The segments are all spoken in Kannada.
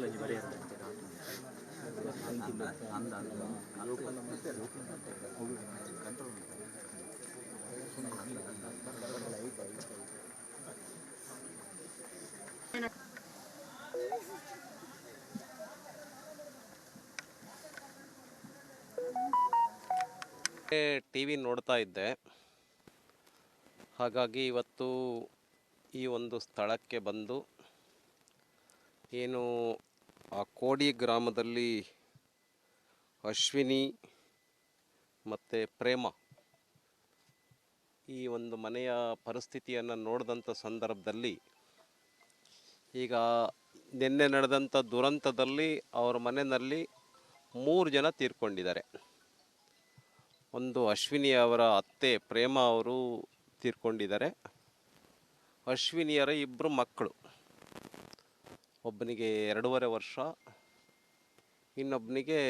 lagi barian ಟಿ ವಿ ನೋಡ್ತಾ ಇದ್ದೆ. ಹಾಗಾಗಿ ಇವತ್ತು ಈ ಒಂದು ಸ್ಥಳಕ್ಕೆ ಬಂದು ಏನು ಆ ಕೋಡಿ ಗ್ರಾಮದಲ್ಲಿ ಅಶ್ವಿನಿ ಮತ್ತು ಪ್ರೇಮ ಈ ಒಂದು ಮನೆಯ ಪರಿಸ್ಥಿತಿಯನ್ನು ನೋಡಿದಂಥ ಸಂದರ್ಭದಲ್ಲಿ ಈಗ ನಿನ್ನೆ ನಡೆದಂಥ ದುರಂತದಲ್ಲಿ ಅವರ ಮನೆಯಲ್ಲಿ ಮೂರು ಜನ ತೀರ್ಕೊಂಡಿದ್ದಾರೆ. ಒಂದು ಅಶ್ವಿನಿ ಅವರ ಅತ್ತೆ ಪ್ರೇಮ ಅವರು ತೀರ್ಕೊಂಡಿದ್ದಾರೆ. ಅಶ್ವಿನಿಯರ ಇಬ್ಬರು ಮಕ್ಕಳು. ಒಬ್ಬನಿಗೆ ಎರಡೂವರೆ ವರ್ಷ, ಇನ್ನೊಬ್ಬನಿಗೆ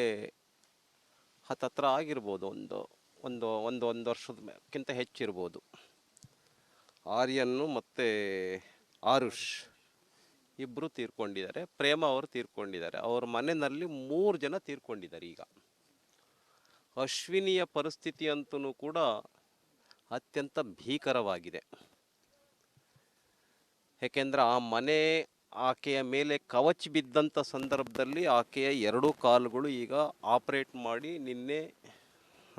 ಹತ್ತತ್ರ ಆಗಿರ್ಬೋದು, ಒಂದು ಒಂದು ಒಂದು ಒಂದು ವರ್ಷದಕ್ಕಿಂತ ಹೆಚ್ಚಿರ್ಬೋದು. ಆರ್ಯನ್ನು ಮತ್ತು ಆರುಷ್ ಇಬ್ಬರು ತೀರ್ಕೊಂಡಿದ್ದಾರೆ, ಪ್ರೇಮ ಅವರು ತೀರ್ಕೊಂಡಿದ್ದಾರೆ. ಅವ್ರ ಮನೆಯಲ್ಲಿ ಮೂರು ಜನ ತೀರ್ಕೊಂಡಿದ್ದಾರೆ ಈಗ. ಅಶ್ವಿನಿಯ ಪರಿಸ್ಥಿತಿ ಅಂತೂ ಕೂಡ ಅತ್ಯಂತ ಭೀಕರವಾಗಿದೆ. ಏಕೆಂದರೆ ಆ ಮನೆ ಆಕೆಯ ಮೇಲೆ ಕವಚ್ ಬಿದ್ದಂಥ ಸಂದರ್ಭದಲ್ಲಿ ಆಕೆಯ ಎರಡೂ ಕಾಲುಗಳು ಈಗ ಆಪರೇಟ್ ಮಾಡಿ ನಿನ್ನೆ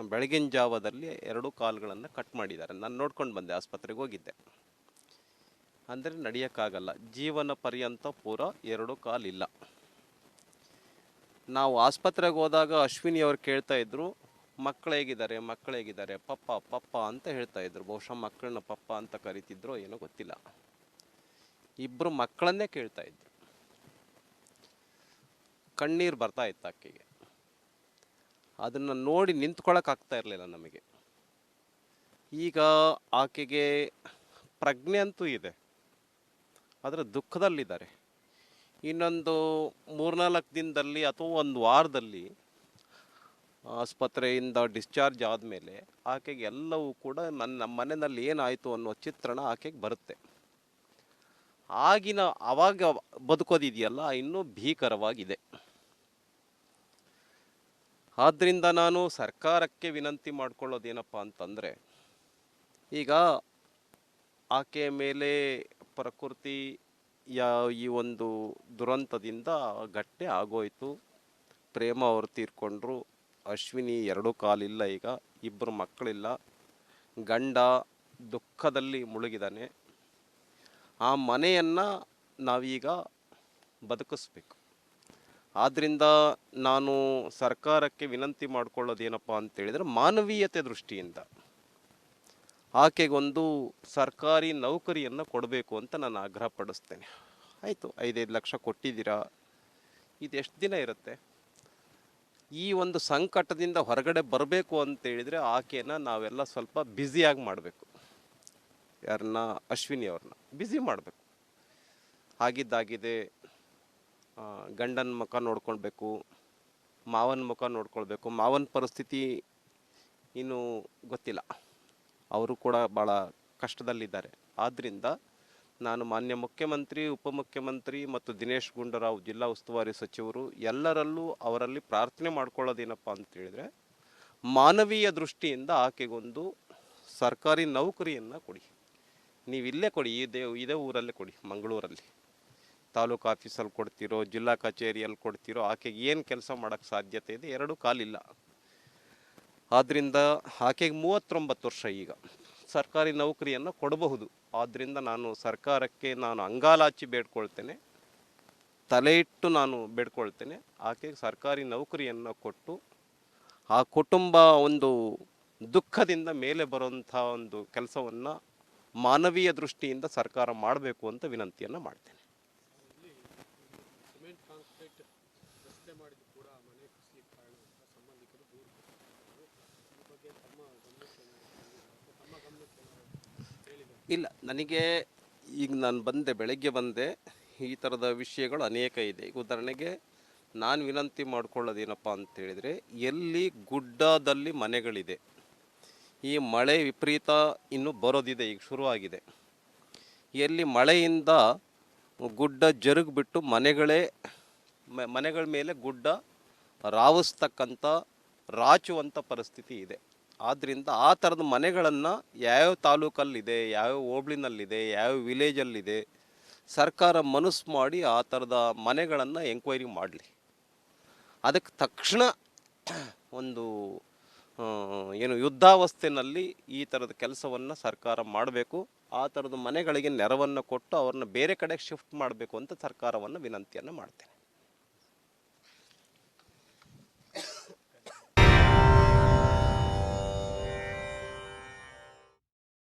ಬೆಳಗಿನ ಜಾವದಲ್ಲಿ ಎರಡು ಕಾಲುಗಳನ್ನು ಕಟ್ ಮಾಡಿದ್ದಾರೆ. ನಾನು ನೋಡ್ಕೊಂಡು ಬಂದೆ, ಆಸ್ಪತ್ರೆಗೆ ಹೋಗಿದ್ದೆ. ಅಂದರೆ ನಡೆಯೋಕ್ಕಾಗಲ್ಲ. ಜೀವನ ಪರ್ಯಂತ ಪೂರ ಎರಡು ಕಾಲಿಲ್ಲ. ನಾವು ಆಸ್ಪತ್ರೆಗೆ ಹೋದಾಗ ಅಶ್ವಿನಿ ಅವರು ಕೇಳ್ತಾ ಇದ್ದರು ಮಕ್ಕಳು ಹೇಗಿದ್ದಾರೆ ಮಕ್ಕಳು ಹೇಗಿದ್ದಾರೆ, ಪಪ್ಪ ಪಪ್ಪ ಅಂತ ಹೇಳ್ತಾ ಇದ್ರು. ಬಹುಶಃ ಮಕ್ಕಳನ್ನ ಪಪ್ಪ ಅಂತ ಕರಿತಿದ್ರೋ ಏನೋ ಗೊತ್ತಿಲ್ಲ. ಇಬ್ಬರು ಮಕ್ಕಳನ್ನೇ ಕೇಳ್ತಾ ಇದ್ರು. ಕಣ್ಣೀರು ಬರ್ತಾ ಇತ್ತು ಆಕೆಗೆ ಅದನ್ನು ನೋಡಿ ನಿಂತ್ಕೊಳ್ಳೋಕ್ಕಾಗ್ತಾ ಇರಲಿಲ್ಲ ನಮಗೆ. ಈಗ ಆಕೆಗೆ ಪ್ರಜ್ಞೆ ಅಂತೂ ಇದೆ. ಆದರೆ ದುಃಖದಲ್ಲಿದ್ದಾರೆ. ಇನ್ನೊಂದು ಮೂರ್ನಾಲ್ಕು ದಿನದಲ್ಲಿ ಅಥವಾ ಒಂದು ವಾರದಲ್ಲಿ ಆಸ್ಪತ್ರೆಯಿಂದ ಡಿಸ್ಚಾರ್ಜ್ ಆದಮೇಲೆ ಆಕೆಗೆ ಎಲ್ಲವೂ ಕೂಡ ನನ್ನ ನಮ್ಮ ಮನೆಯಲ್ಲಿ ಏನಾಯಿತು ಅನ್ನೋ ಚಿತ್ರಣ ಆಕೆಗೆ ಬರುತ್ತೆ. ಆಗಿನ ಅವಾಗ ಬದುಕೋದಿದೆಯಲ್ಲ, ಇನ್ನೂ ಭೀಕರವಾಗಿದೆ. ಆದ್ದರಿಂದ ನಾನು ಸರ್ಕಾರಕ್ಕೆ ವಿನಂತಿ ಮಾಡ್ಕೊಳ್ಳೋದೇನಪ್ಪ ಅಂತಂದರೆ, ಈಗ ಆಕೆಯ ಮೇಲೆ ಪ್ರಕೃತಿ ಯಾ ಈ ಒಂದು ದುರಂತದಿಂದ ಗಟ್ಟೆ ಆಗೋಯ್ತು. ಪ್ರೇಮ ಅವರು ತೀರ್ಕೊಂಡ್ರು. ಅಶ್ವಿನಿ ಎರಡೂ ಕಾಲಿಲ್ಲ ಈಗ ಇಬ್ಬರು ಮಕ್ಕಳಿಲ್ಲ. ಗಂಡ ದುಃಖದಲ್ಲಿ ಮುಳುಗಿದ್ದಾನೆ ಆ ಮನೆಯನ್ನು ನಾವೀಗ ಬದುಕಿಸ್ಬೇಕು. ಆದ್ದರಿಂದ ನಾನು ಸರ್ಕಾರಕ್ಕೆ ವಿನಂತಿ ಮಾಡ್ಕೊಳ್ಳೋದೇನಪ್ಪ ಅಂತೇಳಿದರೆ ಮಾನವೀಯತೆ ದೃಷ್ಟಿಯಿಂದ ಆಕೆಗೊಂದು ಸರ್ಕಾರಿ ನೌಕರಿಯನ್ನು ಕೊಡಬೇಕು ಅಂತ ನಾನು ಆಗ್ರಹ ಪಡಿಸ್ತೇನೆ. ಆಯಿತು, ಐದೈದು ಲಕ್ಷ ಕೊಟ್ಟಿದ್ದೀರಾ? ಇದು ಎಷ್ಟು ದಿನ ಇರುತ್ತೆ? ಈ ಒಂದು ಸಂಕಟದಿಂದ ಹೊರಗಡೆ ಬರಬೇಕು ಅಂತೇಳಿದರೆ ಆಕೆನ ನಾವೆಲ್ಲ ಸ್ವಲ್ಪ ಬ್ಯುಸಿಯಾಗಿ ಮಾಡಬೇಕು. ಯಾರನ್ನ, ಅಶ್ವಿನಿ ಅವ್ರನ್ನ ಬ್ಯುಸಿ ಮಾಡಬೇಕು. ಆಗಿದ್ದಾಗಿದೆ ಗಂಡನ ಮುಖ ನೋಡ್ಕೊಳ್ಬೇಕು, ಮಾವನ ಮುಖ ನೋಡ್ಕೊಳ್ಬೇಕು, ಮಾವನ ಪರಿಸ್ಥಿತಿ ಇನ್ನೂ ಗೊತ್ತಿಲ್ಲ. ಅವರು ಕೂಡ ಭಾಳ ಕಷ್ಟದಲ್ಲಿದ್ದಾರೆ. ಆದ್ದರಿಂದ ನಾನು ಮಾನ್ಯ ಮುಖ್ಯಮಂತ್ರಿ, ಉಪಮುಖ್ಯಮಂತ್ರಿ ಮತ್ತು ದಿನೇಶ್ ಗುಂಡೂರಾವ್ ಜಿಲ್ಲಾ ಉಸ್ತುವಾರಿ ಸಚಿವರು ಎಲ್ಲರಲ್ಲೂ ಅವರಲ್ಲಿ ಪ್ರಾರ್ಥನೆ ಮಾಡ್ಕೊಳ್ಳೋದೇನಪ್ಪ ಅಂತ ಹೇಳಿದ್ರೆ, ಮಾನವೀಯ ದೃಷ್ಟಿಯಿಂದ ಆಕೆಗೊಂದು ಸರ್ಕಾರಿ ನೌಕರಿಯನ್ನು ಕೊಡಿ. ನೀವು ಇಲ್ಲೇ ಕೊಡಿ ಇದೇ ಇದೇ ಊರಲ್ಲೇ ಕೊಡಿ, ಮಂಗಳೂರಲ್ಲಿ. ತಾಲೂಕು ಆಫೀಸಲ್ಲಿ ಕೊಡ್ತಿರೋ, ಜಿಲ್ಲಾ ಕಚೇರಿಯಲ್ಲಿ ಕೊಡ್ತಿರೋ, ಆಕೆಗೆ ಏನು ಕೆಲಸ ಮಾಡೋಕ್ಕೆ ಸಾಧ್ಯತೆ ಇದೆ, ಎರಡು ಕಾಲಿಲ್ಲ. ಆದ್ದರಿಂದ ಆಕೆಗೆ ಮೂವತ್ತೊಂಬತ್ತು ವರ್ಷ ಈಗ. ಸರ್ಕಾರಿ ನೌಕರಿಯನ್ನು ಕೊಡಬಹುದು. ಆದ್ದರಿಂದ ನಾನು ಸರ್ಕಾರಕ್ಕೆ ನಾನು ಅಂಗಾಲಾಚಿ ಬೇಡ್ಕೊಳ್ತೇನೆ. ತಲೆ ಇಟ್ಟು ನಾನು ಬೇಡ್ಕೊಳ್ತೇನೆ. ಆಕೆಗೆ ಸರ್ಕಾರಿ ನೌಕರಿಯನ್ನು ಕೊಟ್ಟು, ಆ ಕುಟುಂಬ ಒಂದು ದುಃಖದಿಂದ ಮೇಲೆ ಬರುವಂಥ ಒಂದು ಕೆಲಸವನ್ನು ಮಾನವೀಯ ದೃಷ್ಟಿಯಿಂದ ಸರ್ಕಾರ ಮಾಡಬೇಕು ಅಂತ ವಿನಂತಿಯನ್ನು ಮಾಡ್ತೇನೆ. ಇಲ್ಲ ನನಗೆ ಈಗ ನಾನು ಬಂದೆ ಬೆಳಗ್ಗೆ ಬಂದೆ ಈ ಥರದ ವಿಷಯಗಳು ಅನೇಕ ಇದೆ. ಈಗ ಉದಾಹರಣೆಗೆ ನಾನು ವಿನಂತಿ ಮಾಡ್ಕೊಳ್ಳೋದೇನಪ್ಪ ಅಂತೇಳಿದರೆ ಎಲ್ಲಿ ಗುಡ್ಡದಲ್ಲಿ ಮನೆಗಳಿದೆ ಈ ಮಳೆ ವಿಪರೀತ ಇನ್ನು ಬರೋದಿದೆ, ಈಗ ಶುರುವಾಗಿದೆ. ಎಲ್ಲಿ ಮಳೆಯಿಂದ ಗುಡ್ಡ ಜರುಗಿಬಿಟ್ಟು ಮನೆಗಳೇ ಮನೆಗಳ ಮೇಲೆ ಗುಡ್ಡ ರಾವಿಸ್ತಕ್ಕಂಥ ರಾಚುವಂಥ ಪರಿಸ್ಥಿತಿ ಇದೆ. ಆದ್ದರಿಂದ ಆ ಥರದ ಮನೆಗಳನ್ನು ಯಾವ್ಯಾವ ತಾಲೂಕಲ್ಲಿದೆ, ಯಾವ್ಯಾವ ಹೋಬ್ಳಿನಲ್ಲಿದೆ, ಯಾವ್ಯಾವ ವಿಲೇಜಲ್ಲಿದೆ, ಸರ್ಕಾರ ಮನಸ್ಸು ಮಾಡಿ ಆ ಥರದ ಮನೆಗಳನ್ನು ಎಂಕ್ವೈರಿ ಮಾಡಲಿ. ಅದಕ್ಕೆ ತಕ್ಷಣ ಒಂದು ಏನು ಯುದ್ಧಾವಸ್ಥೆನಲ್ಲಿ ಈ ಥರದ ಕೆಲಸವನ್ನು ಸರ್ಕಾರ ಮಾಡಬೇಕು, ಆ ಥರದ ಮನೆಗಳಿಗೆ ನೆರವನ್ನು ಕೊಟ್ಟು ಅವ್ರನ್ನ ಬೇರೆ ಕಡೆಗೆ ಶಿಫ್ಟ್ ಮಾಡಬೇಕು ಅಂತ ಸರ್ಕಾರವನ್ನು ವಿನಂತಿಯನ್ನು ಮಾಡ್ತೇನೆ.